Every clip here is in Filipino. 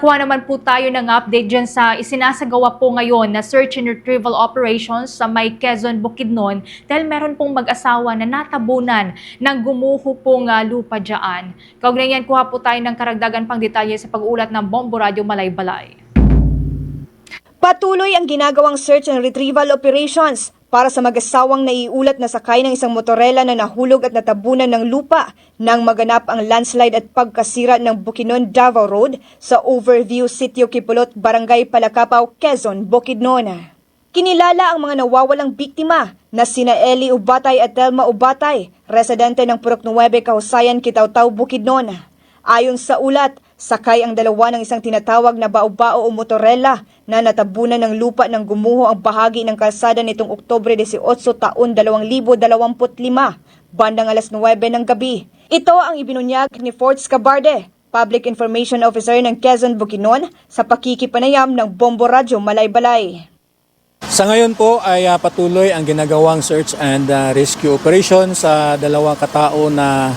Kuha naman po tayo ng update dyan sa isinasagawa po ngayon na search and retrieval operations sa may Quezon, Bukidnon dahil meron pong mag-asawa na natabunan ng gumuho pong ah, lupa dyan. Kaugnay yan, kuha po tayo ng karagdagan pang detalye sa pag-ulat ng Bombo Radio Malay-Balay. Patuloy ang ginagawang search and retrieval operations para sa mag-asawang naiulat na sakay ng isang motorela na nahulog at natabunan ng lupa nang maganap ang landslide at pagkasira ng Bukidnon Davao Road sa Overview Sitio Kipulot, Barangay Palakapaw, Quezon, Bukidnon. Kinilala ang mga nawawalang biktima na sina Eli Ubatay at Telma Ubatay, residente ng Purok 9, Kahusayan, Kitaw-Taw, Bukidnon. Ayon sa ulat, sakay ang dalawa ng isang tinatawag na baobao o motorela na natabunan ng lupa ng gumuho ang bahagi ng kalsada nitong Oktobre 18 taon 2025, bandang alas 9 ng gabi. Ito ang ibinunyag ni Fort Scabarde, Public Information Officer ng Quezon Bukidnon sa pakikipanayam ng Bombo Radyo Malay-Balay. Sa ngayon po ay ah, patuloy ang ginagawang search and ah, rescue operation sa dalawang katao na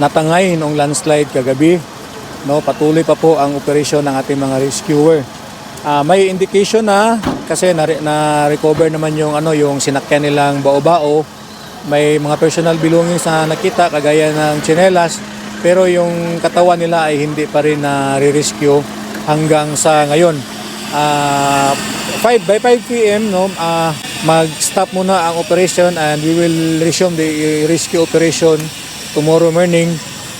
natangay noong landslide kagabi. No, patuloy pa po ang operasyon ng ating mga rescuer. Ah, may indication na kasi na, na recover naman yung ano yung sinakyan nilang bao-bao. May mga personal belongings na nakita kagaya ng tsinelas pero yung katawan nila ay hindi pa rin na re-rescue hanggang sa ngayon. Ah, 5 by 5 PM no ah, mag-stop muna ang operation and we will resume the rescue operation tomorrow morning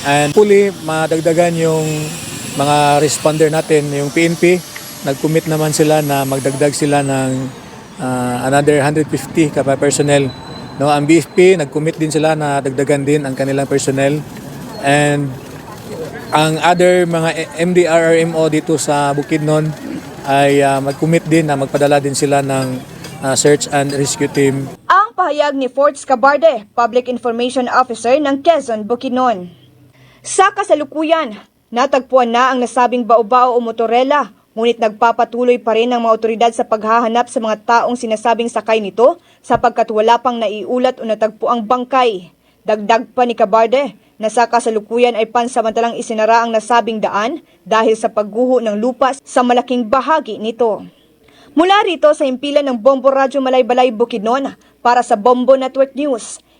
and fully madagdagan yung mga responder natin yung PNP nag-commit naman sila na magdagdag sila ng ah, another 150 kapa personnel. No ang BFP nag-commit din sila na dagdagan din ang kanilang personnel. And ang other mga MDRRMO dito sa Bukidnon ay ah, mag-commit din na magpadala din sila ng ah, search and rescue team. Ang pahayag ni Fort Scabarde, Public Information Officer ng Quezon, Bukidnon. Sa kasalukuyan, natagpuan na ang nasabing baobao o motorela, ngunit nagpapatuloy pa rin ang mga otoridad sa paghahanap sa mga taong sinasabing sakay nito sapagkat wala pang naiulat o natagpuang bangkay. Dagdag pa ni Cabarde na sa kasalukuyan ay pansamantalang isinara ang nasabing daan dahil sa pagguho ng lupa sa malaking bahagi nito. Mula rito sa impilan ng Bombo Radyo Malay-Balay Bukidnon para sa Bombo Network News.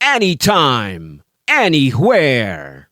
anytime, anywhere.